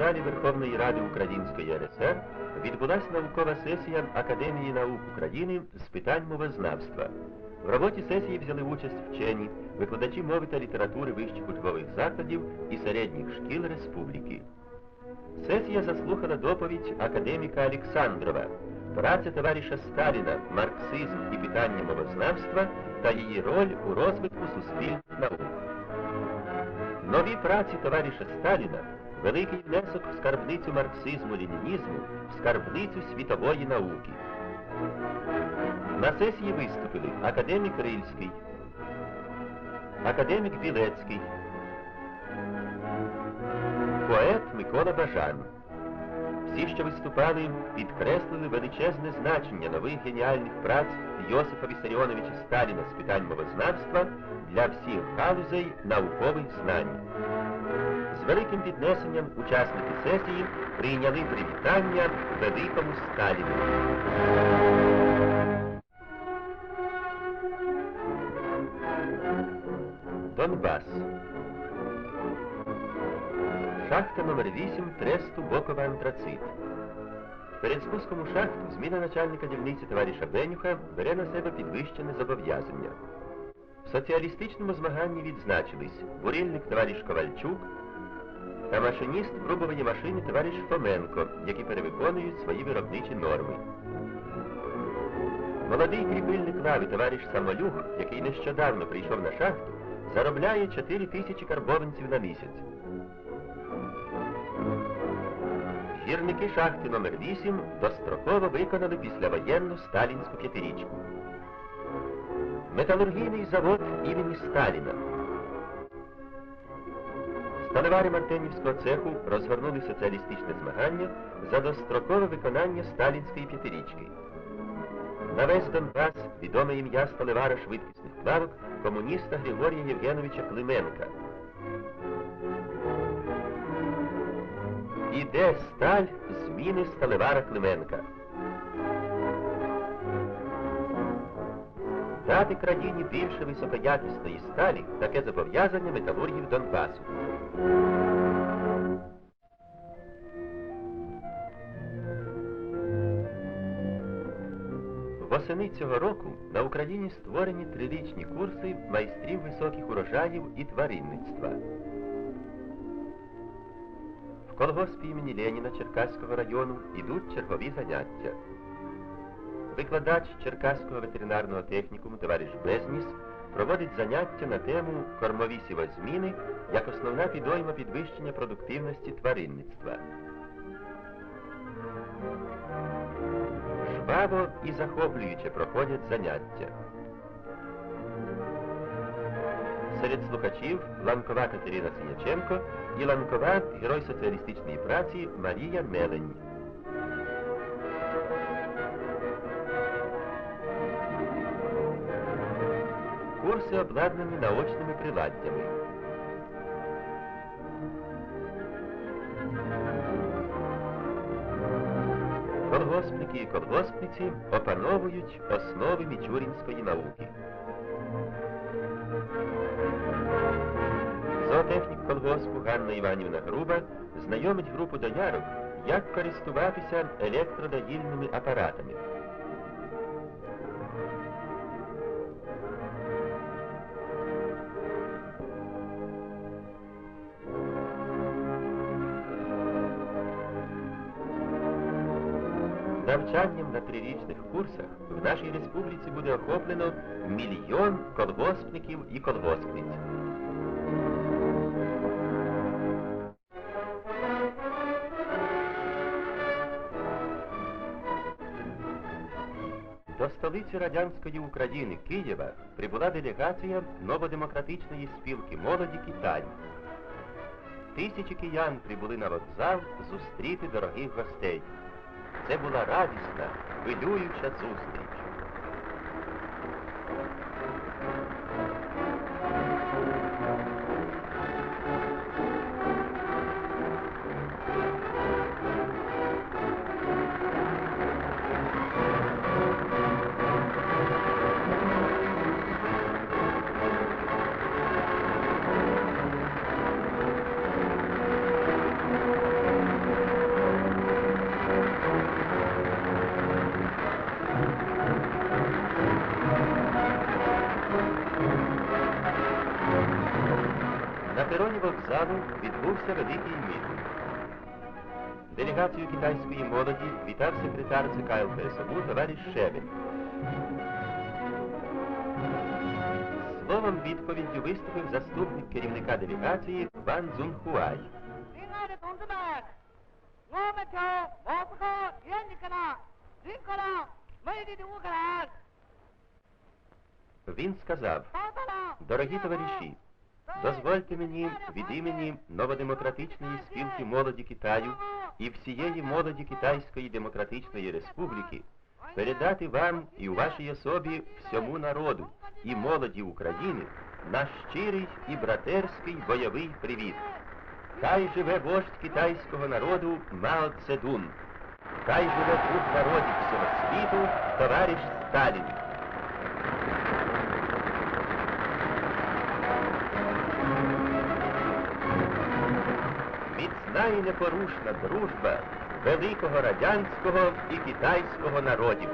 залі Верховної Ради Української РСР відбулася наукова сесія Академії наук України з питань мовознавства. В роботі сесії взяли участь вчені, викладачі мови та літератури вищих учбових закладів і середніх шкіл республіки. Сесія заслухала доповідь академіка Олександрова, праця товариша Сталіна, марксизм і питання мовознавства та її роль у розвитку суспільних наук. Нові праці товариша Сталіна великий внесок в скарбницю марксизму-ленінізму, в скарбницю світової науки. На сесії виступили академік Рильський, академік Білецький, поет Микола Бажан. Всі, що виступали, підкреслили величезне значення нових геніальних праць Йосифа Вісаріоновича Сталіна з питань мовознавства для всіх галузей наукових знань. Великим піднесенням учасники сесії прийняли привітання великому Сталіну. Донбас. Шахта номер 8 тресту Бокова антрацит. Перед спуском у шахту зміна начальника дільниці товариша Бенюха бере на себе підвищене зобов'язання. В соціалістичному змаганні відзначились бурильник товариш Ковальчук та машиніст грубової машини товариш Фоменко, які перевиконують свої виробничі норми. Молодий кріпильник лави товариш Самолюх, який нещодавно прийшов на шахту, заробляє 4 тисячі карбованців на місяць. Гірники шахти номер 8 достроково виконали післявоєнну сталінську п'ятирічку. Металургійний завод імені Сталіна. Сталевари Мартинівського цеху розгорнули соціалістичне змагання за дострокове виконання сталінської п'ятирічки. На весь Донбас відоме ім'я сталевара швидкісних плавок комуніста Григорія Євгеновича Клименка. Іде сталь зміни сталевара Клименка. Дати країні більше високоякісної сталі таке зобов'язання металургів Донбасу. Восени цього року на Україні створені трирічні курси майстрів високих урожаїв і тваринництва. В колгоспі імені Леніна Черкаського району йдуть чергові заняття. Викладач Черкаського ветеринарного технікуму товариш Безніс проводить заняття на тему кормові сівозміни як основна підойма підвищення продуктивності тваринництва. Жваво і захоплююче проходять заняття. Серед слухачів Ланкова Катерина Синяченко і Ланкова герой соціалістичної праці Марія Мелень. Курси обладнані наочними приладдями. Колгоспники і колгоспниці опановують основи мічурінської науки. Зоотехнік колгоспу Ганна Іванівна Груба знайомить групу доярок, як користуватися електродоїльними апаратами. Навчанням на трирічних курсах в нашій республіці буде охоплено мільйон колгоспників і колгоспниць. До столиці радянської України Києва прибула делегація новодемократичної спілки молоді Китай. Тисячі киян прибули на вокзал зустріти дорогих гостей. Це була радісна, хвилююча зустріч. На пероні вокзалу відбувся великий мітинг. Делегацію китайської молоді вітав секретар ЦК ЛПСБУ товариш Шебель. Словом відповіддю виступив заступник керівника делегації Ван Цунхуай. Він сказав, дорогі товариші, дозвольте мені від імені новодемократичної спілки молоді Китаю і всієї молоді Китайської Демократичної Республіки передати вам і у вашій особі всьому народу і молоді України наш щирий і братерський бойовий привіт. Хай живе вождь китайського народу Мао Цедун. Хай живе друг народів всього світу, товариш Сталін. Міцна і непорушна дружба великого радянського і китайського народів.